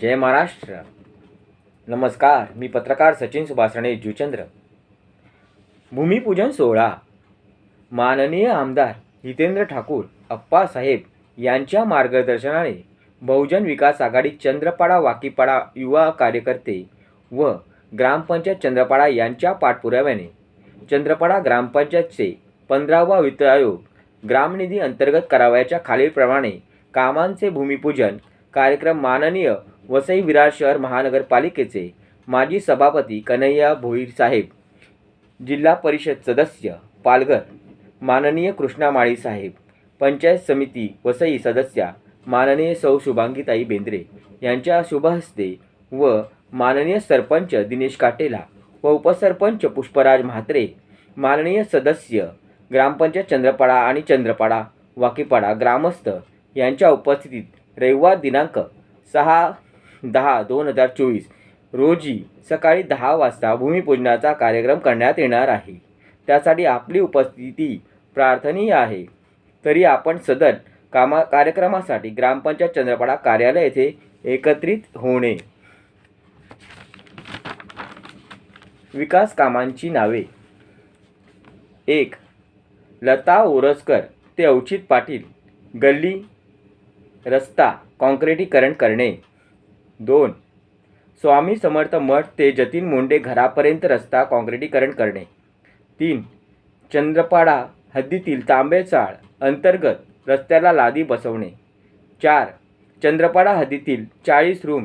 जय महाराष्ट्र. नमस्कार मी पत्रकार सचिन सुभाष जुचंद्र. भूमिपूजन सोहळा. माननीय आमदार हितेंद्र ठाकूर अप्पासाहेब यांच्या मार्गदर्शनाने बहुजन विकास आघाडी चंद्रपाडा वाकीपाडा युवा कार्यकर्ते व ग्रामपंचायत चंद्रपाडा यांच्या पाठपुराव्याने चंद्रपाडा ग्रामपंचायतचे पंधरावा वित्त आयोग ग्रामनिधी अंतर्गत करावयाच्या खालीलप्रमाणे कामांचे भूमिपूजन कार्यक्रम माननीय वसई विरार शहर महानगरपालिकेचे माजी सभापती कन्हैया भोईर साहेब जिल्हा परिषद सदस्य पालघर माननीय कृष्णा माळी साहेब पंचायत समिती वसई सदस्या माननीय सौ शुभांगीताई बेंद्रे यांच्या शुभहस्ते व माननीय सरपंच दिनेश काटेला व उपसरपंच पुष्पराज म्हात्रे माननीय सदस्य ग्रामपंचायत चंद्रपाडा आणि चंद्रपाडा वाकीपाडा ग्रामस्थ यांच्या उपस्थितीत रविवार दिनांक सहा दहा दोन हजार चोवीस. रोजी सकाळी दहा वाजता भूमिपूजनाचा कार्यक्रम करण्यात येणार आहे. त्यासाठी आपली उपस्थिती प्रार्थनीय आहे. तरी आपण सदर कामा कार्यक्रमासाठी ग्रामपंचायत चंद्रपाडा कार्यालय येथे एकत्रित होणे. विकास कामांची नावे. एक लता ओरसकर ते अवचित पाटील. गल्ली रस्ता काँक्रिटीकरण करणे. दोन. स्वामी समर्थ मठ ते जतीन मुंडे घरापर्यंत रस्ता काँक्रिटीकरण करणे. तीन. चंद्रपाडा हद्दीतील तांबेचाळ अंतर्गत रस्त्याला लादी बसवणे. चार. चंद्रपाडा हद्दीतील चाळीस रूम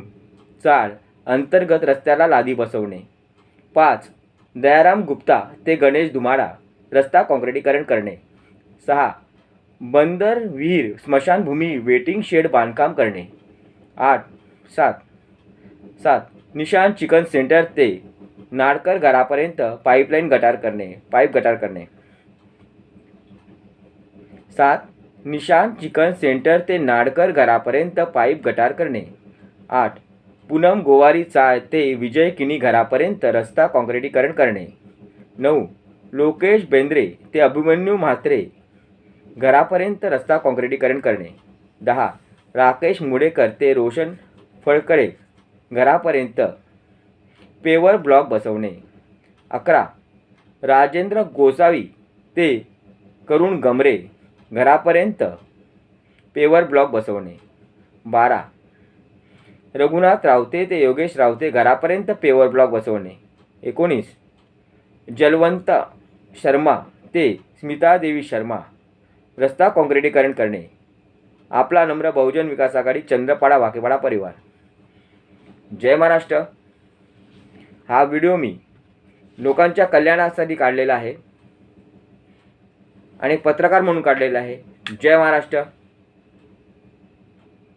चाळ अंतर्गत रस्त्याला लादी बसवणे. पाच. दयाराम गुप्ता ते गणेश धुमाडा रस्ता काँक्रिटीकरण करणे. सहा. बंदर विहीर स्मशानभूमी वेटिंग शेड बांधकाम करणे. आठ. सात. सात. निशान चिकन सेंटर ते नाडकर घरापर्यंत पाईपलाईन गटार करणे पाईप गटार करणे. सात. निशान चिकन सेंटर ते नाडकर घरापर्यंत पाईप गटार करणे. आठ. पूनम गोवारी चाळ ते विजय किनी घरापर्यंत रस्ता काँक्रिटीकरण करणे. नऊ. लोकेश बेंद्रे ते अभिमन्यू म्हात्रे घरापर्यंत रस्ता काँक्रिटीकरण करणे. दहा. राकेश मुडेकर ते रोशन फळकडे घरापर्यंत. पेवर ब्लॉक बसवणे. अकरा. राजेंद्र गोसावी ते करुण गमरे घरापर्यंत. पेवर ब्लॉक बसवणे. बारा. रघुनाथ रावते ते योगेश रावते घरापर्यंत पेवर ब्लॉक बसवणे. एकोणीस. जलवंत शर्मा ते स्मिता देवी शर्मा रस्ता काँक्रिटीकरण करणे. आपला नम्र बहुजन विकास आघाडी चंद्रपाडा वाकेपाडा परिवार. जय महाराष्ट्र. हा व्हिडिओ मी लोकांच्या कल्याणासाठी काढलेला आहे आणि पत्रकार म्हणून काढलेला आहे. जय महाराष्ट्र.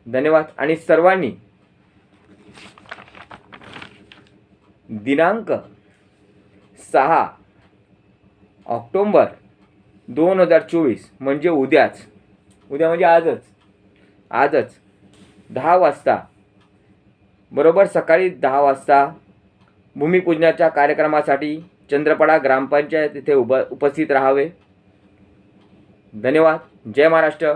धन्यवाद. आणि सर्वांनी दिनांक सहा ऑक्टोंबर दोन हजार चोवीस म्हणजे उद्याच. उद्या म्हणजे आजच. आजच. दहा वाजता बरोबर सकाळी दहा वाजता भूमिपूजनाच्या कार्यक्रमासाठी चंद्रपाडा ग्रामपंचायत इथे उभ उपस्थित राहावे. धन्यवाद. जय महाराष्ट्र.